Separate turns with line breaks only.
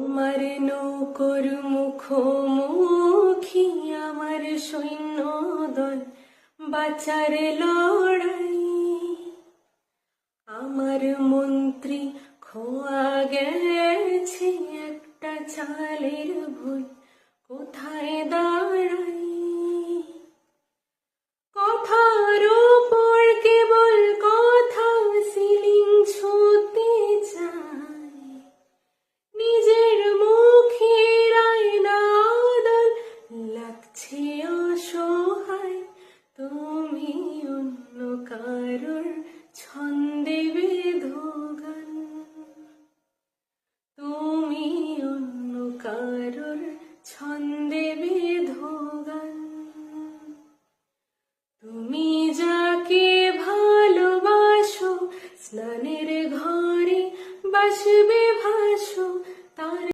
আমার নৌকর মুখোমুখি আমার সৈন্যদল বাঁচার লড়াই। আমার মন্ত্রী খোয়া গেছে একটা চালের ভুল। কোথায় দাঁড়াই লাগছে অসহায়, তুমি অন্য কারোর ছন্দে বেধগান তুমি অন্য ছন্দে তুমি যাকে ভালোবাসো, স্নানের ঘরে বাসবে